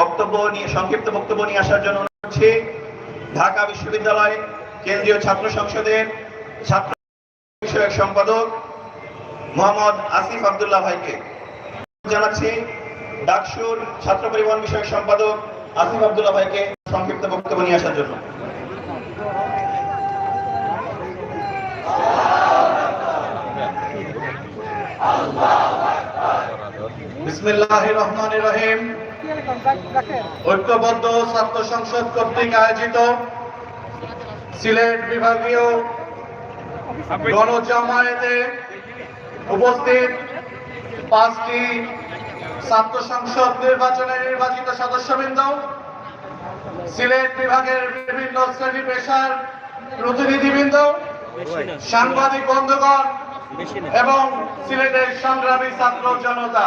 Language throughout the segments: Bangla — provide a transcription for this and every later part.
বক্তব্য নিয়ে, সংক্ষিপ্ত বক্তব্য নিয়ে আসার জন্য অনুরোধ ঢাকা বিশ্ববিদ্যালয় কেন্দ্রীয় ছাত্র সংসদের ছাত্র বিষয়ক সম্পাদক মোহাম্মদ আসিফ আবদুল্লাহ ভাইকে জানাচ্ছি। ডাকসুর ছাত্র পরিবহন বিষয়ক সম্পাদক আসিফ আবদুল্লাহ ভাইকে সংক্ষিপ্ত বক্তব্য নিয়ে আসার জন্য। বিসমিল্লাহ রহমান রহিম ঐক্যবদ্ধ ছাত্র সংসদ কর্তৃক আয়োজিত সিলেট বিভাগীয় গণজামায়াতে উপস্থিত পাঁচটি ছাত্র সংসদ নির্বাচনে নির্বাচিত সদস্যবৃন্দ, সিলেট বিভাগের বিভিন্ন শ্রেণি পেশার প্রতিনিধিবৃন্দ, সাংবাদিক বন্ধুগণ এবং সিলেটের সংগ্রামী ছাত্র জনতা।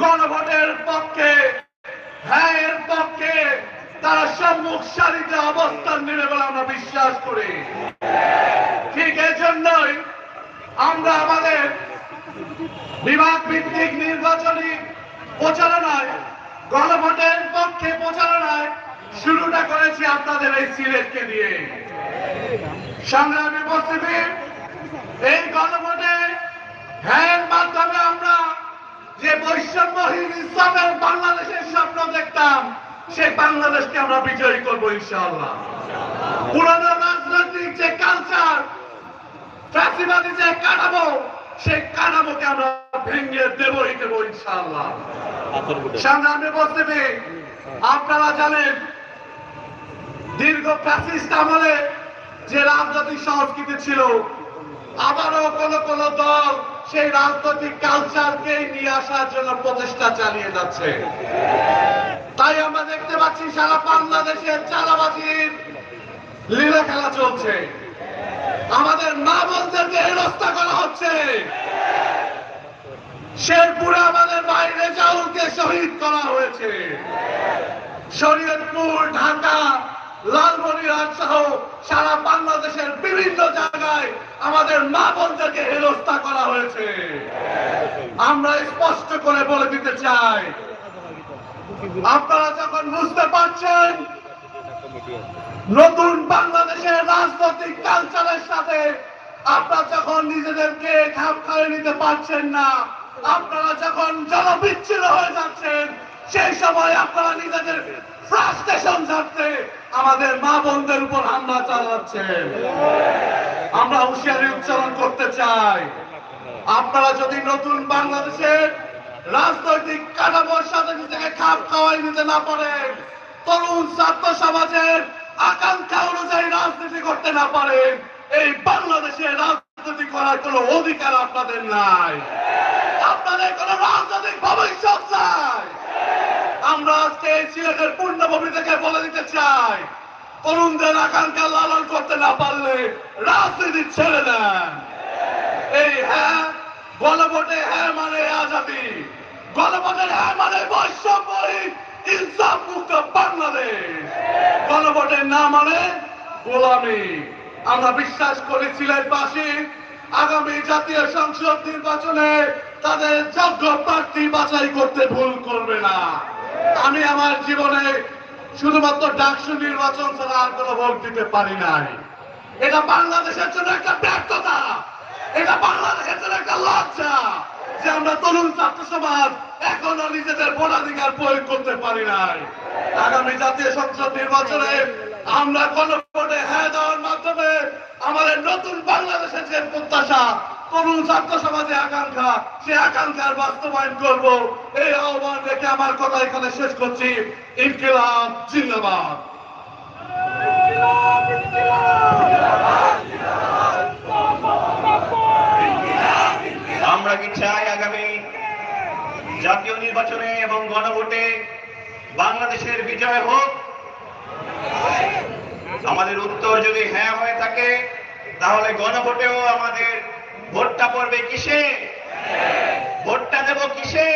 গণভোটের পক্ষে হ্যাঁ পক্ষে তারা সম্মুখ সারিতে অবস্থান নেবে বলে আমরা বিশ্বাস করি। ঠিক এই জন্যই আমরা আমাদের বিভাগ ভিত্তিক নির্বাচনী প্রচারণায়, গণভোটের পক্ষে প্রচারণায় শুরুটা করেছি আপনাদের এই সিলেটকে দিয়ে সংগ্রামী উপস্থিতি, এই গণভোটে হ্যাঁ মাধ্যমে আমরা যে বৈষম্যহীন ইসলামের বাংলাদেশের স্বপ্ন দেখতাম, সেই বাংলাদেশকে আমরা বিজয়ী করব ইনশাআল্লাহ। পুরানো রাজনৈতিক যে কালচার ফ্যাসিবাদী যে কাঠামো, সেই কাঠামোকে আমরা ভেঙে দেবই দেবো ইনশাআল্লাহ। সংগ্রামী উপস্থিতি, আপনারা জানেন, দীর্ঘ ফ্যাসিস্ট আমলে যে রাজনৈতিক সংস্কৃতি ছিল, আবারও কোন কোন দল সেই রাজনৈতিক কালচারকে নিয়ে আসার জন্য প্রচেষ্টা চালিয়ে যাচ্ছে। তাই আমরা দেখতে পাচ্ছি সারা বাংলাদেশের চালাবাজির লীলা খেলা চলছে। আমাদের মা বোনদেরকে হেনস্থা করা হচ্ছে। শেরপুরে আমাদের বাইরে জাউলকে শহীদ করা হয়েছে। শরীয়তপুর, ঢাকা, লালমনিরহাট সহ সারা বাংলাদেশের বিভিন্ন জায়গায় আমাদের মা বোনদেরকে হেনস্থা করা হয়েছে। আমরা স্পষ্ট করে বলে দিতে চাই, আপনারা যখন বুঝতে পারছেন, নতুন বাংলাদেশের রাজনৈতিক কালচারের সাথে আপনারা যখন নিজেদেরকে খাপ খাইয়ে নিতে পারছেন না, আপনারা যখন জনবিচ্ছিন্ন হয়ে যাচ্ছেন, সেই সময় আপনারা নিজেদের ফ্রাস্ট্রেশন ছাড়তে আমাদের মা বোনদের উপর হামলা চালাচ্ছেন আমরা হুঁশিয়ারি উচ্চারণ করতে চাই। আপনারা যদি নতুন বাংলাদেশের রাজনৈতিক কাঠামোর সাথে নিজেকে খাপ খাওয়াই নিতে না পারেন, তরুণ ছাত্র সমাজের আকাঙ্ক্ষা অনুযায়ী রাজনীতি করতে না পারেন, এই বাংলাদেশে রাজনীতি করার কোনো অধিকার আপনাদের নাই। আপনাদের কোনো রাজনৈতিক ভবিষ্যৎ নাই। আজকে এই সিলেটের পূর্ণভূমি থেকে বলে দিতে চাই। তরুণদের আকাঙ্ক্ষা লালন করতে না পারলে রাজনীতি ছেড়ে দেন। এই হ্যাঁ গণভোটে হ্যাঁ মানে আজাদি। গণভোটের হ্যাঁ মানে বৈষম্যহীন ইনসাফ মুক্ত বাংলাদেশ। গণভোটের না মানে গোলামি। আমরা বিশ্বাস করি সিলেটবাসী আগামী জাতীয় সংসদ নির্বাচনে তাদের যোগ্য প্রার্থী বাছাই করতে ভুল করবে না। আমি আমার জীবনে শুধুমাত্র ডাকসু নির্বাচন ছাড়া আর কোনো ভোট দিতে পারি নাই। এটা বাংলাদেশের জন্য একটা ব্যর্থতা। এটা বাংলাদেশের জন্য একটা লজ্জা যে আমরা তরুণ ছাত্র সমাজ এখনও নিজেদের ভোটাধিকার প্রয়োগ করতে পারি নাই। আগামী জাতীয় সংসদ নির্বাচনে আমরা গণভোটে হ্যাঁ দেওয়ার মাধ্যমে আমাদের নতুন বাংলাদেশের যে প্রত্যাশা তরুণ ছাত্র সমাজে আকাঙ্ক্ষা সে আকাঙ্ক্ষার বাস্তবায়ন করব। এই আহ্বান রেখে আমার কথা এখানে শেষ করছি। ইনকিলাব জিন্দাবাদ। আমরা কি চাই আগামী জাতীয় নির্বাচনে এবং গণভোটে বাংলাদেশের বিজয় হোক? আমাদের উত্তর যদি হ্যাঁ হয়ে থাকে, তাহলে গণভোটেও আমাদের ভোটটা পড়বে কিসে? ভোটটা দেব কিসে?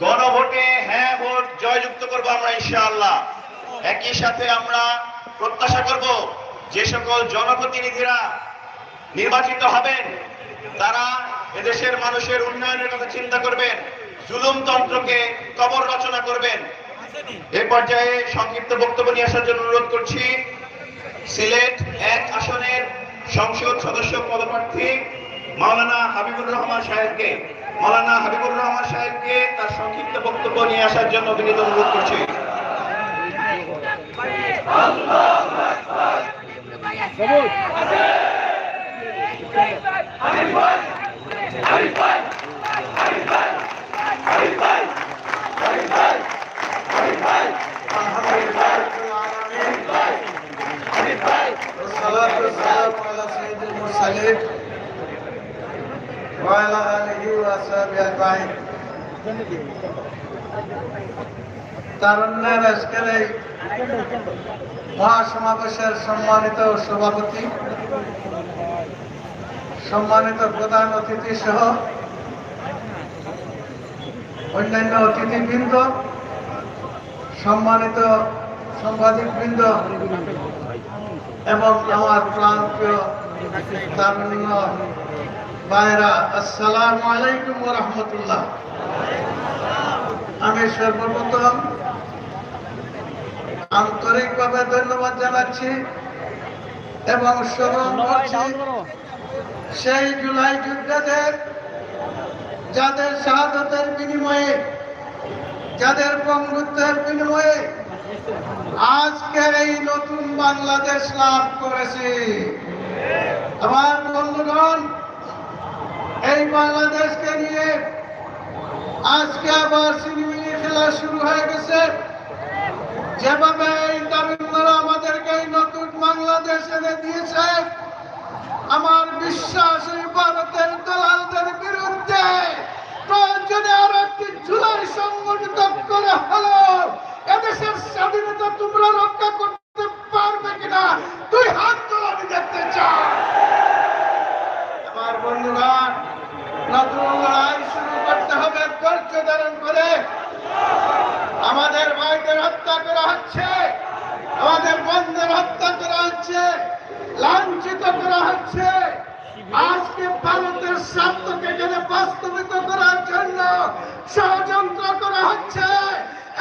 গণভোটে হ্যাঁ ভোট জয়যুক্ত করব আমরা ইনশাআল্লাহ। একই সাথে আমরা প্রত্যাশা করব যে সকল জনপ্রতিনিধিরা নির্বাচিত হবেন, তারা এদেশের মানুষের উন্নয়নের কথা চিন্তা করবেন, জুলুমতন্ত্রকে কবর রচনা করবেন। এ পর্যায়ে সংক্ষিপ্ত বক্তব্য নিয়ে আসার জন্য অনুরোধ করছি সিলেট এক আসনের সংসদ সদস্য পদপ্রার্থী মাওলানা হাবিবুর রহমান সাহেবকে মাওলানা হাবিবুর রহমান সাহেবকে তার সংক্ষিপ্ত বক্তব্য নিয়ে আসার জন্য বিনীত অনুরোধ করছি আমি وعلى آله وأصحابه أجمعين তারুণ্যের আজকের এই মহাসমাবেশের সম্মানিত সভাপতি সম্মানিত প্রধান অতিথি সহ অন্যান্য অতিথিবৃন্দ সম্মানিত সাংবাদিকবৃন্দ এবং আমার প্রান্তীয় ভাইরা আসসালামু আলাইকুম রহমতুল্লাহ। আমি সর্বপ্রথম আন্তরিকভাবে ধন্যবাদ জানাচ্ছি এবং স্মরণ করছি সেই জুলাই যোদ্ধাদের যাদের শাহাদতের বিনিময়ে, যাদের বঙ্গুত্বের বিনিময়ে আজকের এই নতুন বাংলাদেশ লাভ করেছি। আমার বন্ধুগণ, এই বাংলাদেশকে নিয়ে আজকে আবার সিনেমিনি খেলা শুরু হয়ে গেছে। যেভাবে এই তারুণ্যরা আমাদেরকে এই নতুন বাংলাদেশ এনে দিয়েছে, আমার বিশ্বাস এই ভারতের দলালদের বিরুদ্ধে প্রয়োজনে আর একটি জুলাই সংগঠিত করে হলো। এদেশের স্বাধীনতা তোমরা রক্ষা করতে পারবে কিনা? তুই হাত তোলা আমি দেখতে চাই। আমার বন্ধুগণ, নতুন লড়াই শুরু করতে হবে, ধৈর্য ধারণ করে। আমাদের ভাইদের হত্যা করা হচ্ছে, আমাদের বন্ধের হত্যা করা হচ্ছে, লাঞ্ছিত করা হচ্ছে। আজকে ভারতের স্বার্থকে এখানে বাস্তবিত করার জন্য ষড়যন্ত্র করা হচ্ছে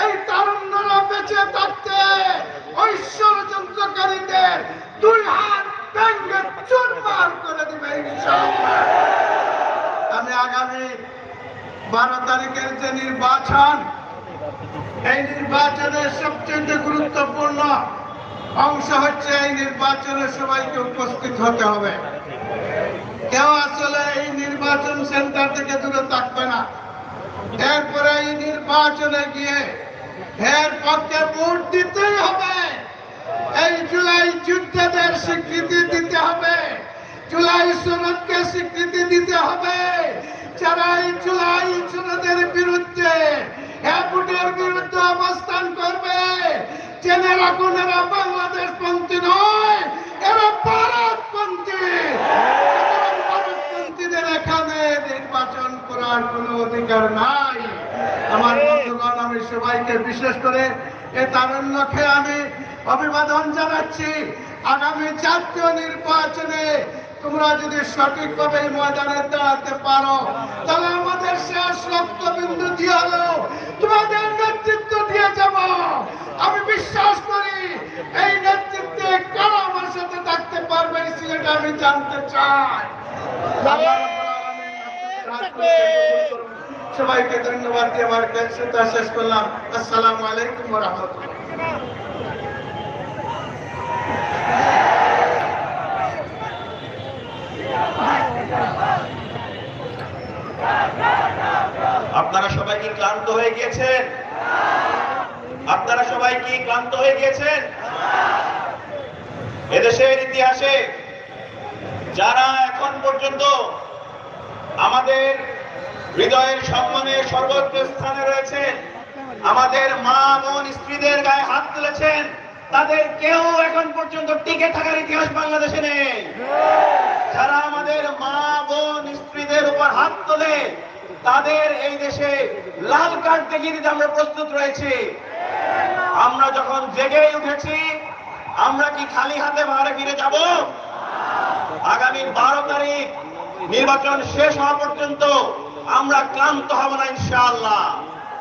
এই তারুণ্যরা বেঁচে থাকতে ওই ষড়যন্ত্রকারীদের দুই হাত ভেঙ্গে চুরমার করে দিবে ইনশাআল্লাহ আমি আগামী বারো তারিখের যে নির্বাচন, এই নির্বাচনের সবচেয়ে গুরুত্বপূর্ণ অংশ হচ্ছে এই নির্বাচনে সবাইকে উপস্থিত হতে হবে। কেউ আসলে এই নির্বাচন সেন্টার থেকে দূরে থাকবে না। এরপরে এই নির্বাচনে গিয়ে এর পক্ষে ভোট দিতেই হবে। এই জুলাই যুদ্ধদের স্বীকৃতি দিতে হবে। জুলাই সনদকে স্বীকৃতি দিতে হবে। যারা জুলাই সনদের বিরুদ্ধে ভোটের বিরুদ্ধে অবস্থান করবে, জেনে রাখুন এরা বাংলাদেশ পন্থী নয়, এরা ভারত পন্থী নির্বাচন করার কোনো অধিকার নাই। আমার বন্ধুগণ, আমি সবাইকে বিশেষ করে এ তারুণ্যকে আমি অভিবাদন জানাচ্ছি। আগামী জাতীয় নির্বাচনে তোমরা যদি সঠিকভাবে এই ময়দানে দাঁড়াতে পারো, তাহলে আমাদের শেষ রক্তবিন্দু দিয়ে হলো তোমাদের নেতৃত্ব দিয়ে যাব। আমি বিশ্বাস করি এই নেতৃত্বে কারা আমার সাথে থাকতে পারবে সিলেটে আমি জানতে চাই। সবাইকে ধন্যবাদ দিয়ে আমার কাছে শেষ করলাম। আসসালামু আলাইকুম রাহমাতুল্লাহ। আপনারা সবাই কি ক্লান্ত হয়ে গিয়েছেন? আপনারা সবাই কি ক্লান্ত হয়ে গিয়েছেন? এদেশের ইতিহাসে যারা এখন পর্যন্ত আমাদের হৃদয়ের সম্মানে সর্বোচ্চ স্থানে রয়েছেন, আমাদের মা বোন স্ত্রীদের গায়ে হাত তুলেছেন তাদের কেউ এখন পর্যন্ত টিকে থাকার ইতিহাস বাংলাদেশে নেই। যারা আমাদের মা, বোন, স্ত্রীদের উপর হাত তোলে, তাদের এই দেশে লাল কার্ড দেখিয়ে দিতে আমরা প্রস্তুত রয়েছি। আমরা যখন জেগে উঠেছি, আমরা কি খালি হাতে বাহারে ফিরে যাব? আগামী বারো তারিখ নির্বাচন শেষ হওয়া পর্যন্ত আমরা ক্লান্ত হব না, ইনশাআল্লাহ।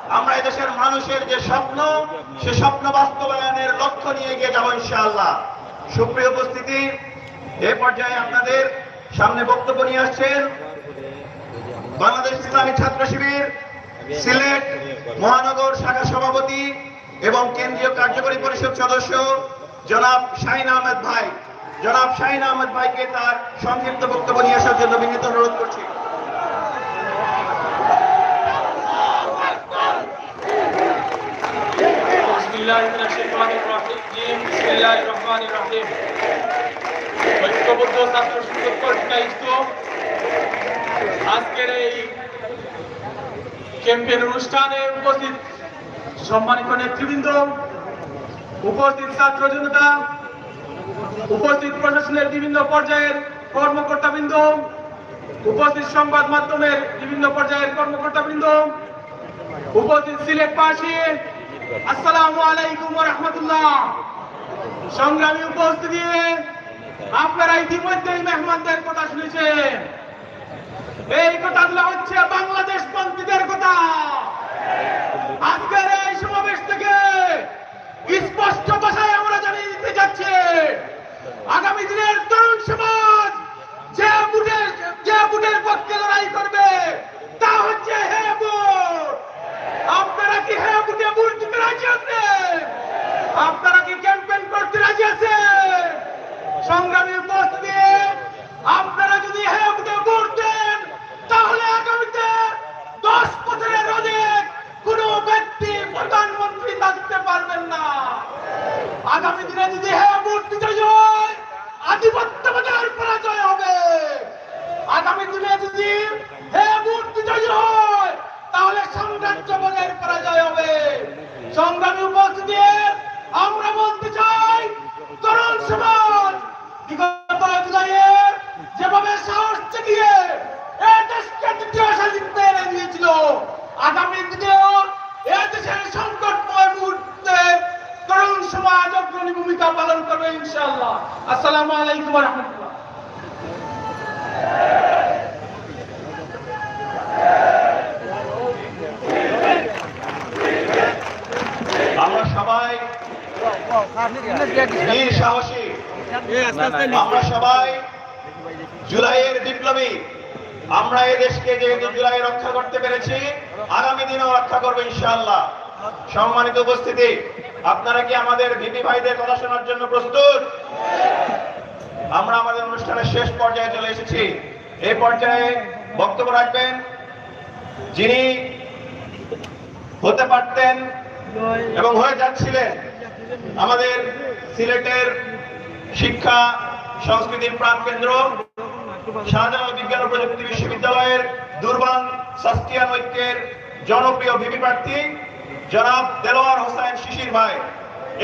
আমরা এদেশের মানুষের যে স্বপ্ন, সে স্বপ্ন বাস্তবায়নের লক্ষ্য নিয়ে গিয়ে যাব ইনশাআল্লাহ। সুপ্রিয় উপস্থিতি, এ পর্যায়ে আপনাদের সামনে বক্তব্য নিয়ে আসছেন বাংলাদেশ ইসলামী ছাত্র শিবির, সিলেট মহানগর শাখা সভাপতি এবং কেন্দ্রীয় কার্যকরী পরিষদ সদস্য জনাব শাহিন আহমেদ ভাই। জনাব শাহিন আহমেদ ভাইকে তার সংক্ষিপ্ত বক্তব্য নিয়ে আসার জন্য বিনীত অনুরোধ করছি। بسم الله من الشيطان الرجيم بسم الله الرحمن الرحيم ঐক্যবদ্ধ ছাত্র সংসদ কর্তৃক আয়োজিত আজকের এই ক্যাম্পের অনুষ্ঠানে উপস্থিত সম্মানিত নেতৃবৃন্দ উপস্থিত ছাত্র জনতা উপস্থিত প্রশাসনের বিভিন্ন পর্যায়ের কর্মকর্তাবৃন্দ উপস্থিত সংবাদ মাধ্যমের বিভিন্ন পর্যায়ের কর্মকর্তাবৃন্দ উপস্থিত সিলেটবাসী সংগ্রামী উপস্থিতি, আপনারা ইতিমধ্যেই মেহমানদের কথা শুনেছেন। এই কথাগুলো হচ্ছে বাংলাদেশ পন্থীদের কথা। আজকের এই সমাবেশ থেকে স্পষ্ট ভাষায় আমরা জানিয়ে দিতে যাচ্ছি আগামী দিনের তরুণ সমাজ যে বুটের যে বুটের পক্ষে লড়াই করবে, তা হচ্ছে হে বুট আপনারা কি বুটে বুট দিতে রাজি আছেন? আপনারা কি ক্যাম্পেইন করতে রাজি আছেন? পথ দিয়ে আপনারা যদি বুটে ভোট দেন তাহলে আগামীতে দশ বছরের অধিক কোন ব্যক্তি প্রধানমন্ত্রী থাকতে পারবেন না আগামী দিনে যদি হ্যাঁ ভোট দিতে হয় আধিপত্যবাদের পরাজয় হবে আগামী দিনে যদি হে ভোট বিজয়ী হয় তাহলে সাম্রাজ্যবাদের পরাজয় হবে সংগ্রামী উপস্থিতি আমরা বলতে চাই তরুণ সমাজ বিগত জুলাইয়ে যেভাবে সাহস দেখিয়ে এই দেশকে দ্বিতীয় স্বাধীনতা এনে দিয়েছিল আগামী দিনেও এই দেশের সংকটময় মুহূর্তে তরুণ সমাজ অগ্রণী ভূমিকা পালন করবে ইনশাআল্লাহ আসসালামু আলাইকুম ওয়া রাহমাতুল্লাহ আমরা সবাই বীর সাহসী আমরা সবাই জুলাইয়ের বিপ্লবী, আমরা এই দেশকে যেহেতু জুলাই রক্ষা করতে পেরেছি, আগামী দিনেও রক্ষা করব ইনশাআল্লাহ। সম্মানিত উপস্থিতি, আপনারা কি আমাদের ভিপি ভাইদের কথা শোনার জন্য প্রস্তুত? আমরা আমাদের অনুষ্ঠানের শেষ পর্যায়ে চলে এসেছি। এই পর্যায়ে বক্তব্য রাখবেন যিনি হতে পারতেন এবং হয়ে যাচ্ছিলেন আমাদের সিলেটের শিক্ষা সংস্কৃতির প্রাণকেন্দ্র শাহজালাল বিজ্ঞান ও প্রযুক্তি বিশ্ববিদ্যালয়ের দুর্বান সাস্তিয়ান ঐক্যের জনপ্রিয় ভিপি প্রার্থী জনাব দেলোয়ার হোসেন শিশির ভাই।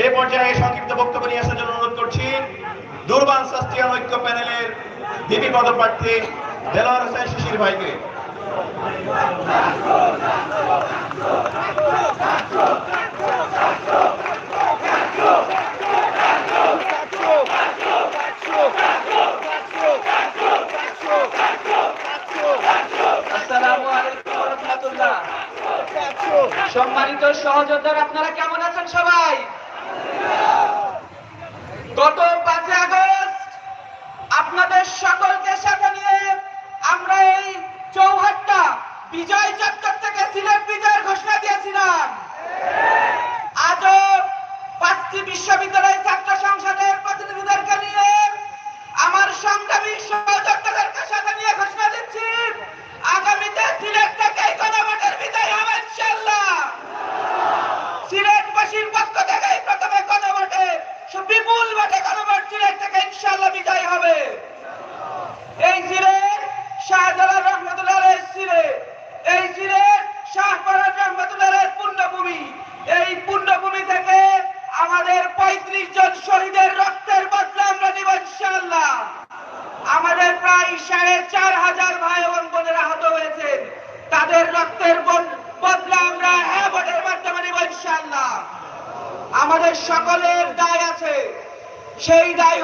এই পর্যায়ে সংক্ষিপ্ত বক্তব্য নিয়ে আসার জন্য অনুরোধ করছি। দুর্বান সাস্তিয়ান ঐক্য প্যানেলের ভিপি পদপ্রার্থী দেলোয়ার হোসেন শিশির ভাইকে। আসসালামু আলাইকুম ওয়া রাহমাতুল্লাহ। সম্মানিত সহযোদ্ধারা আপনারা কেমন আছেন সবাই?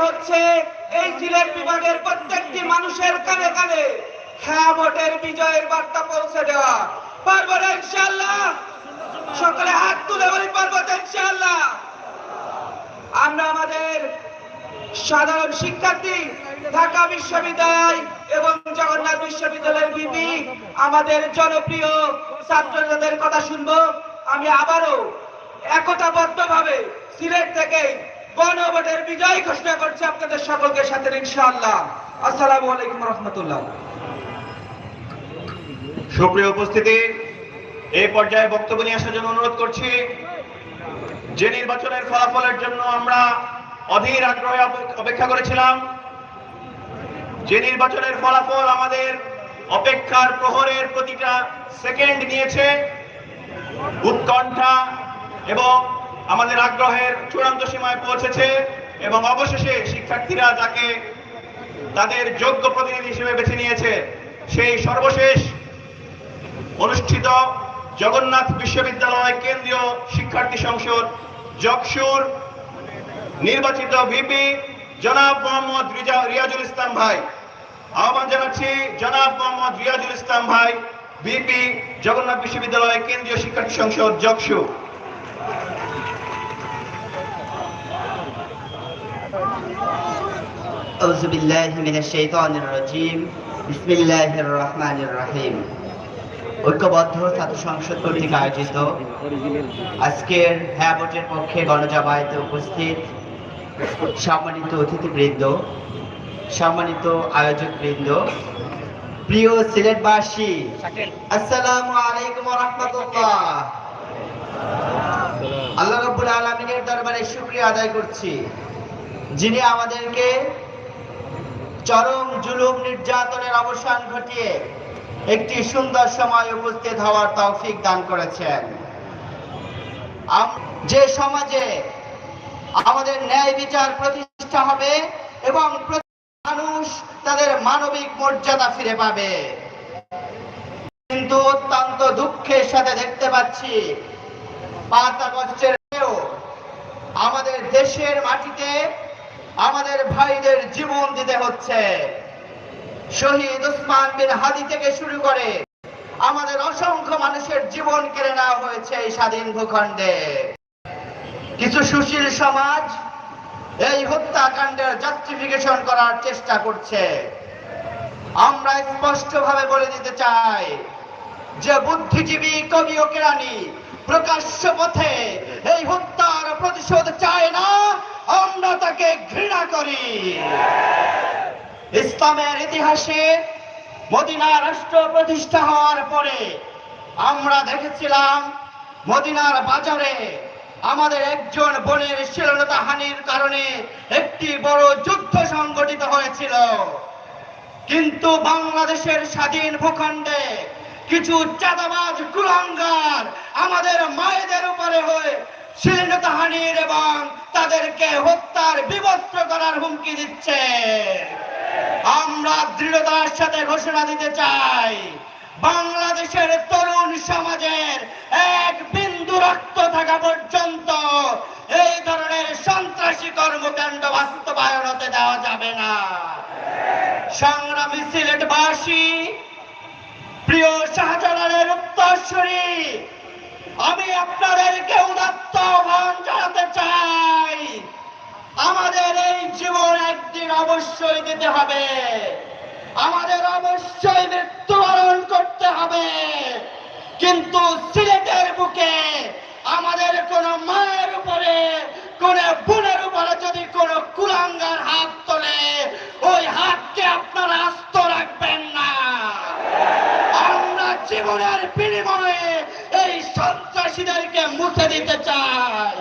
হচ্ছে এই সিলেট বিভাগের প্রত্যেকটি মানুষের কানে কানে হ্যাঁ ভোটের বিজয়ের বার্তা পৌঁছে দেওয়া। পারব না ইনশাআল্লাহ। সকলে হাত তুলে বলি, পারব তো ইনশাআল্লাহ। আমরা আমাদের সাধারণ শিক্ষার্থী, ঢাকা বিশ্ববিদ্যালয় এবং জগন্নাথ বিশ্ববিদ্যালয়ের বিপি আমাদের জনপ্রিয় ছাত্রদের কথা শুনব। আমি আবারও একতাবদ্ধভাবে সিলেট থেকে গণভোটের বিজয় ঘোষণা করছি আপনাদের সকলকে সাথে ইনশাআল্লাহ। আসসালামু আলাইকুম রহমতুল্লাহ। সুপ্রিয় উপস্থিতি, এই পর্যায়ে বক্তব্য নিয়ে আসার জন্য অনুরোধ করছি, যে নির্বাচনের ফলাফলের জন্য আমরা অধীর আগ্রহে অপেক্ষা করেছিলাম, যে নির্বাচনের ফলাফল আমাদের অপেক্ষার প্রহরের প্রতিটা সেকেন্ড নিয়েছে, উৎকণ্ঠা এবং আমাদের আগ্রহের চূড়ান্ত সীমায় পৌঁছেছে এবং অবশেষে শিক্ষার্থীরা যাকে তাদের যোগ্য প্রতিনিধি হিসেবে বেছে নিয়েছে, সেই সর্বশেষ অনুষ্ঠিত জগন্নাথ বিশ্ববিদ্যালয় কেন্দ্রীয় শিক্ষার্থী সংসদ জকসুর নির্বাচিত ভিপি জনাব মোহাম্মদ রিয়াজুল ইসলাম ভাই। আহ্বান জানাচ্ছি জনাব মোহাম্মদ রিয়াজুল ইসলাম ভাই, ভিপি জগন্নাথ বিশ্ববিদ্যালয় কেন্দ্রীয় শিক্ষার্থী সংসদ জকসু أعوذ بالله من الشيطان الرجيم بسم الله الرحمن الرحيم ঐক্যবদ্ধ ছাত্র সংসদ কর্তৃক আয়োজিত আজকের হ্যাঁ ভোটের পক্ষে গণজামায়াতে উপস্থিত সম্মানিত অতিথিবৃন্দ সম্মানিত আয়োজকবৃন্দ প্রিয় সিলেটবাসী আসসালামু আলাইকুম রহমতুল্লাহ আল্লাহ রব্বুল আলমিনের দরবারে শুক্রিয়া আদায় করছি যিনি আমাদেরকে চরম জুলুম নির্যাতনের অবসান ঘটিয়ে একটি সুন্দর সময় উপস্থিত হওয়ার তৌফিক দান করেছেন। যে সমাজে আমাদের ন্যায় বিচার প্রতিষ্ঠা হবে এবং মানুষ তাদের মানবিক মর্যাদা ফিরে পাবে। কিন্তু অত্যন্ত দুঃখের সাথে দেখতে পাচ্ছি, পাঁচ আগস্টের আমাদের দেশের মাটিতে আমাদের ভাইদের জীবন দিতে হচ্ছে। শহীদ উসমান বিন হাদি থেকে শুরু করে আমাদের অসংখ্য মানুষের জীবন কেড়ে নেওয়া হয়েছে এই স্বাধীন ভূখণ্ডে। কিছু সুশীল সমাজ এই হত্যাকাণ্ডের জাস্টিফিকেশন করার চেষ্টা করছে। আমরা স্পষ্টভাবে বলে দিতে চাই যে বুদ্ধিজীবী কবি ও কেরানি প্রকাশ্য পথে এই হত্যার প্রতিশোধ চায় না, আমরা তাকে ঘৃণা করি। ইসলামের ইতিহাসে মদিনা রাষ্ট্র প্রতিষ্ঠা হওয়ার পরে আমরা দেখেছিলাম, মদিনার বাজারে আমাদের একজন বোনের শিলনতা হানির কারণে একটি বড় যুদ্ধ সংগঠিত হয়েছিল। কিন্তু বাংলাদেশের স্বাধীন ভূখণ্ডে কিছু চাঁদাবাজ, কুলাঙ্গার আমাদের মায়েদের উপরে হয়ে শ্লীলতাহানির এবং তাদেরকে হত্যার বিবস্ত্র করার হুমকি দিচ্ছে। আমরা দৃঢ়তার সাথে ঘোষণা দিতে চাই, বাংলাদেশের তরুণ সমাজের এক বিন্দু রক্ত থাকা পর্যন্ত এই ধরনের সন্ত্রাসী কর্মকাণ্ড বাস্তবায়ন হতে দেওয়া যাবে না। সংগ্রামী সিলেটবাসী প্রিয় শাহজালালের উত্তরসূরি, আমি আপনাদেরকে উদাত্ত আহ্বান জানাতে চাই। আমাদের এই জীবন একদিন অবশ্যই দিতে হবে। আমাদের অবশ্যই মৃত্যুবরণ করতে হবে। কিন্তু সিলেটের বুকে আমাদের কোন মায়ের উপরে, কোন বোনের উপরে যদি কোন কুলাঙ্গার হাত তোলে, ওই হাতকে আপনারা আস্ত রাখবেন না। জীবনের বিনিময়ে এই সন্ত্রাসীদেরকে মুছে দিতে চাই।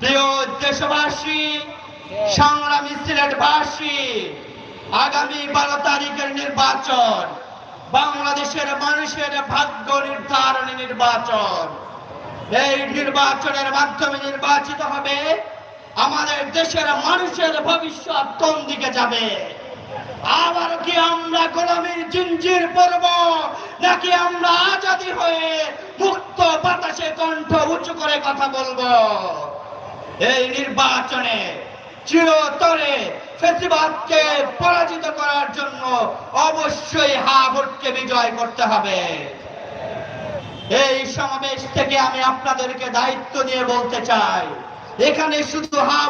প্রিয় দেশবাসী, সংগ্রামী সিলেটবাসী, আগামী বারো তারিখের নির্বাচন, বাংলাদেশের মানুষের ভাগ্য নির্ধারণী নির্বাচন। এই নির্বাচনের মাধ্যমে নির্বাচিত হবে আমাদের দেশের মানুষের ভবিষ্যৎ কোন দিকে যাবে? আবার কি আমরা গোলামীর জিঞ্জির পরব? নাকি আমরা আজাদি হয়ে মুক্ত বাতাসে কণ্ঠ উঁচু করে কথা বলব? এই নির্বাচনে চিরতরে ফেসিবাদকে পরাজিত করার জন্য অবশ্যই হা বিজয় করতে হবে। এই সমাবেশ থেকে আমি আপনাদেরকে দায়িত্ব নিয়ে বলতে চাই, এখানে শুধু হা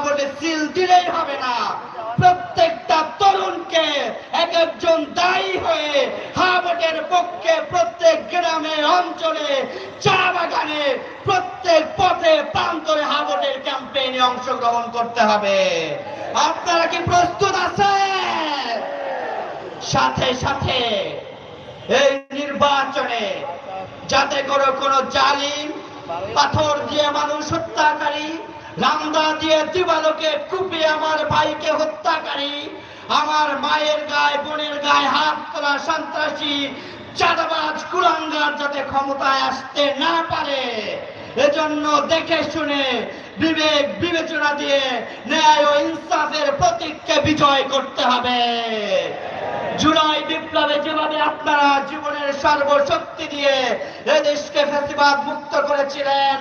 সিল দিলেই হবে না, প্রত্যেকটা তরুণকে এক একজন দায়ী হয়ে হা ভোটের পক্ষে প্রত্যেক গ্রামে অঞ্চলে চা বাগানে প্রত্যেক পথে প্রান্তরে হা ভোটের ক্যাম্পেইনে অংশগ্রহণ করতে হবে। আপনারা কি প্রস্তুত আছেন? সাথে সাথে এই নির্বাচনে যাতে করে কোনো জালিম, পাথর দিয়ে মানুষ হত্যাকারী, রামদা দিয়ে দিবালোকে কুপে আমার ভাইকে হত্যাকারী, আমার মায়ের গায়ে, বোনের গায়ে হাত তোলা সন্ত্রাসী চাঁদাবাজ, কুলাঙ্গার যাতে ক্ষমতায় আসতে না পারে, এজন্য দেখে শুনে বিবেক বিবেচনা দিয়ে ন্যায় ও ইনসাফের প্রতীককে বিজয় করতে হবে। জুলাই বিপ্লবে যেভাবে আপনারা জীবনের সর্বশক্তি দিয়ে এদেশকে ফেসিবাদ মুক্ত করেছিলেন,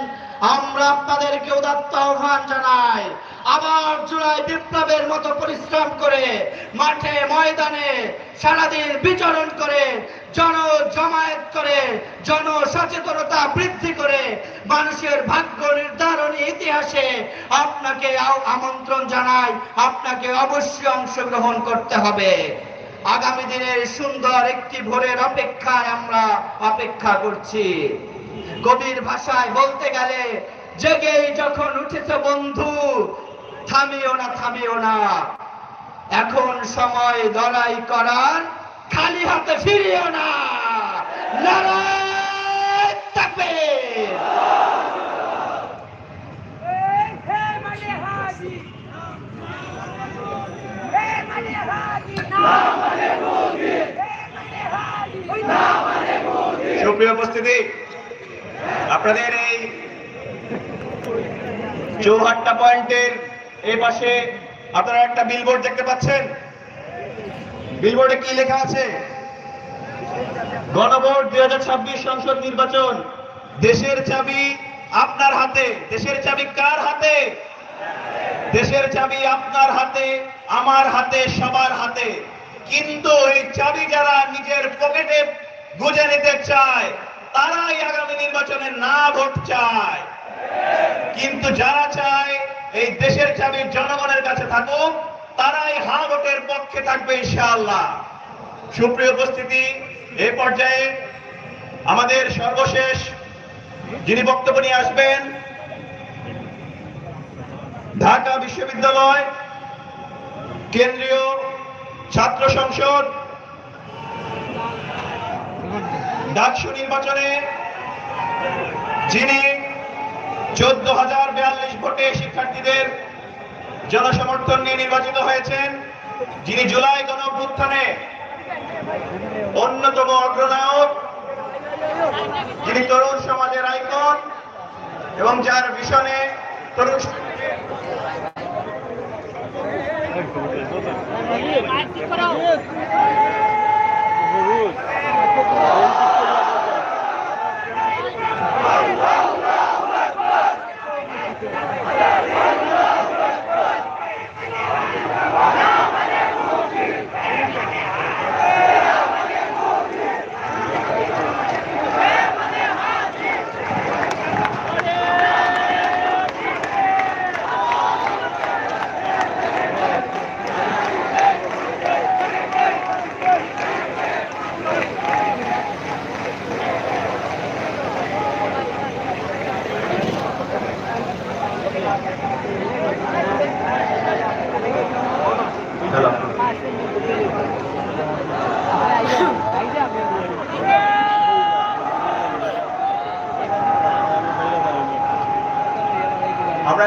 আমরা আপনাদেরকে উদাত্ত আহ্বান জানাই। আবার জুলাই বিপ্লবের মতো পরিশ্রম করে মাঠে, ময়দানে সারাদিন বিচরণ করে জন জমায়েত করে জন সচেতনতা বৃদ্ধি করে মানুষের ভাগ্য নির্ধারণী ইতিহাসে আপনাকে আমন্ত্রণ জানাই, আপনাকে অবশ্যই অংশগ্রহণ করতে হবে। আগামী দিনের সুন্দর একটি ভোরের অপেক্ষায় আমরা অপেক্ষা করছি। কবির ভাষায় বলতে গেলে, জেগেই যখন উঠেছে বন্ধু থামিও না থামিও না। এখন সময় লড়াই করার, খালি হাতে ফিরিও না। লড়াই সুপ্রিয় উপস্থিতি, আপনাদের এই চৌহাট্টা পয়েন্টের এই পাশে আপনারা একটা বিলবোর্ড দেখতে পাচ্ছেন? বিলবোর্ডে কি লেখা আছে? গণভোট দুই হাজার ছাব্বিশ সংসদ নির্বাচন, দেশের চাবি আপনার হাতে। দেশের চাবি কার হাতে? দেশের চাবি আপনার হাতে, আমার হাতে, সবার হাতে। কিন্তু এই চাবি যারা নিজের পকেটে গুজে নিতে চায়, তারাই আগামী নির্বাচনে না ভোট চায়। কিন্তু যারা চায় এই দেশের চাবি জনগণের কাছে থাকুক, তারাই হা ভোটের পক্ষে থাকবে ইনশাআল্লাহ। সুপ্রিয় উপস্থিতি এই পর্যায়ে আমাদের সর্বশেষ যিনি বক্তব্য নিয়ে আসবেন, ঢাকা বিশ্ববিদ্যালয় কেন্দ্রীয় ছাত্র সংসদ ডাকসু নির্বাচনে যিনি চোদ্দ হাজার বিয়াল্লিশ ভোটে শিক্ষার্থীদের জনসমর্থন নিয়ে নির্বাচিত হয়েছেন, যিনি জুলাই গণ অভ্যুত্থানে অন্যতম অগ্রনায়ক। যিনি তরুণ সমাজের আইকন এবং যার ভীষণে তরুণ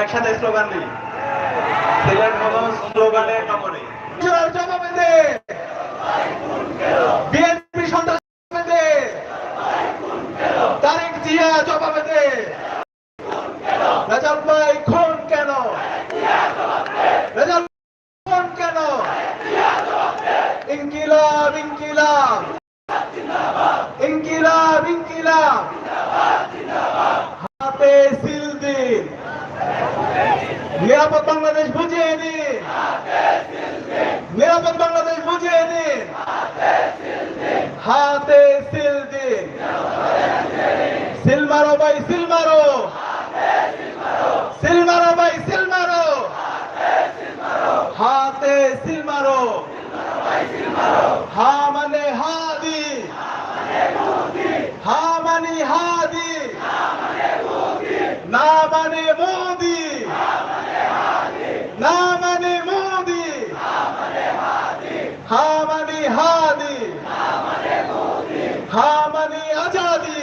একসাথে স্লোগান দিই সিলেট হলো স্লোগানের নগরী জবাবে দে বিএনপি সন্ত্রাস ইনকিলাব ইনকিলাব ইনকিলাব হাতে সিল দিন নিরাপদ বাংলাদেশ বুঝিয়ে দিন। নিরাপদ বাংলাদেশ বুঝিয়ে দিন। হাতে সিল দিন সিল মারো ভাই সিল মারো সিল মারো ভাই সিল মারো হাতে সিল মারো হা মানে হাদি হা মানে হাদি না মানে মোদি না মানে মোদি হা মানে হাদি হা মানে আজাদি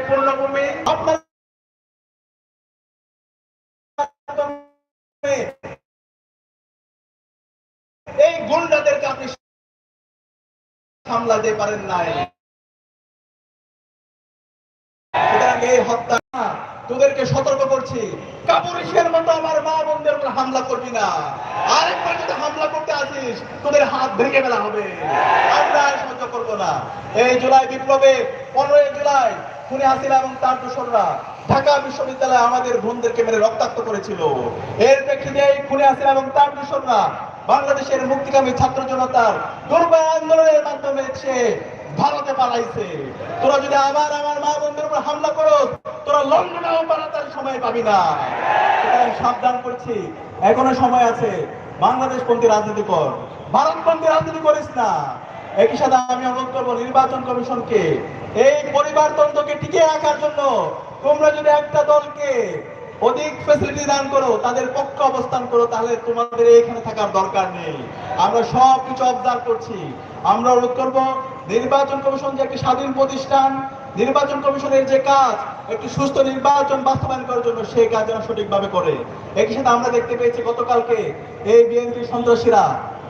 পূর্ণভূমি। আপনার এই গুন্ডাদেরকে আপনি সামলাতে পারেন নাই। এই হত্যা, তোদেরকে সতর্ক করছি। কাপুরুষের মতো আমার মা বোনদের উপর হামলা করবি না। আরেকবার যদি হামলা করতে আসিস, তোদের হাত ভেঙে ফেলা হবে। আমরা সহ্য করব না। এই জুলাই বিপ্লবে পনেরোই জুলাই খুনে হাসিনা এবং তার দোসররা ঢাকা বিশ্ববিদ্যালয়ে আমাদের বোনদেরকে মেরে রক্তাক্ত করেছিল। এর প্রেক্ষিতে এই খুনে হাসিনা এবং তার দোসররা বাংলাদেশের মুক্তিকামী ছাত্র জনতার দুর্বল আন্দোলনের মাধ্যমে সে ভারতে পালাইছে। তোরা যদি আবার আমার মা বোনদের উপর হামলা করো তোরা লন্ডনেও পালাতে সময় পাবি না। সাবধান করছি। এখনও সময় আছে। বাংলাদেশ পন্থী রাজনীতি কর। ভারতপন্থী রাজনীতি করিস না। একই সাথে আমি অনুরোধ করব, নির্বাচন কমিশনকে এই পরিবারতন্ত্রকে টিকিয়ে রাখার জন্য তোমরা যদি একটা দলকে অধিক ফেসিলিটি দান করো, তাদের পক্ষে অবস্থান করো, তাহলে তোমাদের এখানে থাকার দরকার নেই। আমরা সব কিছু অবজার্ভ করছি। আমরা অনুরোধ করব, নির্বাচন কমিশন যে একটি স্বাধীন প্রতিষ্ঠান, নির্বাচন কমিশনের যে কাজ, একটি সুস্থ নির্বাচন বাস্তবায়ন করার জন্য সেই কাজ যেন সঠিকভাবে করে। একই সাথে আমরা দেখতে পেয়েছি গতকালকে এই বিএনপি সন্ত্রাসীরা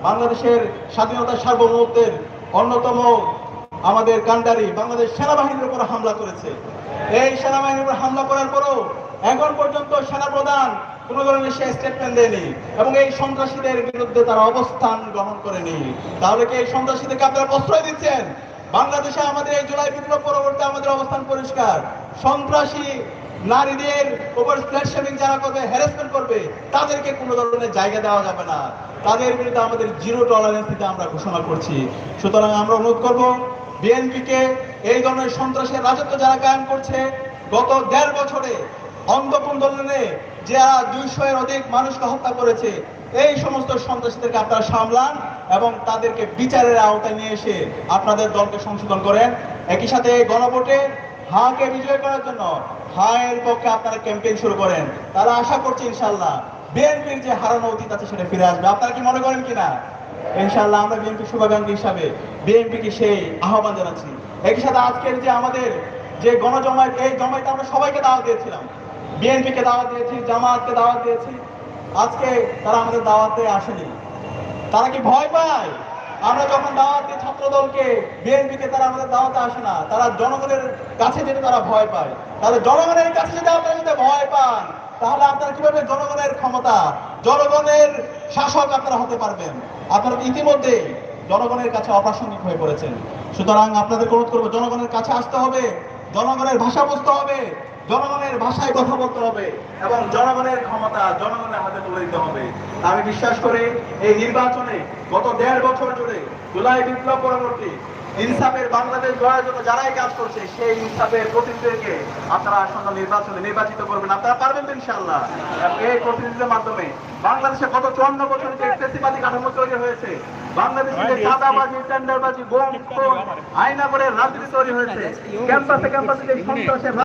বাংলাদেশের স্বাধীনতা সার্বভৌমত্বের অন্যতম আমাদের কান্ডারি বাংলাদেশ সেনাবাহিনীর উপর হামলা করেছে। এই সেনাবাহিনীর উপর হামলা করার পরও এখন পর্যন্ত সেনাপ্রধান কোন ধরনের সে স্টেটমেন্ট দেয়নি এবং এই সন্ত্রাসীদের বিরুদ্ধে তারা অবস্থান গ্রহণ করেনি। তাহলে কি এই সন্ত্রাসীদেরকে আপনারা প্রশ্রয় দিচ্ছেন? বাংলাদেশে আমাদের এই জুলাই বিপ্লব পরবর্তী আমাদের অবস্থান পরিষ্কার। সন্ত্রাসী নারীদের উপর ফ্ল্যাট শেমিং যারা করবে হ্যারাসমেন্ট করবে, তাদেরকে কোনো ধরনের জায়গা দেওয়া যাবে না। তাদের বিরুদ্ধে আমাদের জিরো টলারেন্স দিতে আমরা ঘোষণা করছি। সুতরাং আমরা অনুরোধ করব বিএনপিকে এই ধরনের সন্ত্রাসের রাজত্ব যারা কায়েম করছে, গত দেড় বছরে অন্ধকুন্দলনে যারা দুইশো এর অধিক মানুষকে হত্যা করেছে, এই সমস্ত সন্ত্রাসীদেরকে আপনারা সামলান এবং তাদেরকে বিচারের আওতায় নিয়ে এসে আপনাদের দলকে সংশোধন করেন। একই সাথে গণভোটে হাকে বিজয় করার জন্য হায়ের পক্ষে আপনারা ক্যাম্পেইন শুরু করেন। তারা আশা করছে ইনশাল্লাহ বিএনপির যে হারানো অতীত আছে সেটা ফিরে আসবে। আপনারা কি মনে করেন কিনা? ইনশাল্লাহ আমরা বিএনপি শুভাকাঙ্ক্ষী হিসাবে বিএনপিকে সেই আহ্বান জানাচ্ছি। একই সাথে আজকের যে আমাদের যে গণজমায়েত, এই জমায়েতে আমরা সবাইকে দাওয়াত দিয়েছিলাম। বিএনপিকে দাওয়াত দিয়েছি, জামায়াতকে দাওয়াত দিয়েছি। আজকে তারা আমাদের দাওয়াতে আসেনি। তারা কি ভয় পায়? আমরা যখন দাওয়াত দিই ছাত্র দলকে বিএনপিকে তারা আমাদের দাওয়াতে আসে না। তারা জনগণের কাছে যেতে তারা ভয় পায়। তাহলে জনগণের কাছে যদি আপনারা যদি ভয় পান, তাহলে আপনারা কীভাবে জনগণের ক্ষমতা, জনগণের শাসক আপনারা হতে পারবেন? আপনারা ইতিমধ্যে জনগণের কাছে অপ্রাসঙ্গিক হয়ে পড়েছেন। সুতরাং আপনাদের অনুরোধ করব, জনগণের কাছে আসতে হবে, জনগণের ভাষা বুঝতে হবে, জনগণের ভাষায় কথা বলতে হবে এবং জনগণের ক্ষমতা জনগণের হাতে তুলে দিতে হবে। আমি বিশ্বাস করি, এই নির্বাচনে গত দেড় বছর জুড়ে জুলাই বিপ্লব পরবর্তী ইনসাফের বাংলাদেশ গড়ার জন্য যারাই কাজ করছে, সেই ইনসাফের প্রতিনিধিদেরকে আপনারা আসন্ন নির্বাচনে নির্বাচিত করবেন। আপনারা পারবেন তো ইনশাল্লাহ এই প্রতিনিধিদের মাধ্যমে বাংলাদেশে গত চুয়ান্ন বছর যে ফেসিবাদী কাঠামো তৈরি হয়েছে, বাংলাদেশে চাঁদাবাজি, টেন্ডারবাজি, বোম আইনা আয়না করে রাজনীতি তৈরি হয়েছে, ক্যাম্পাসে ক্যাম্পাসে যে সন্ত্রাসের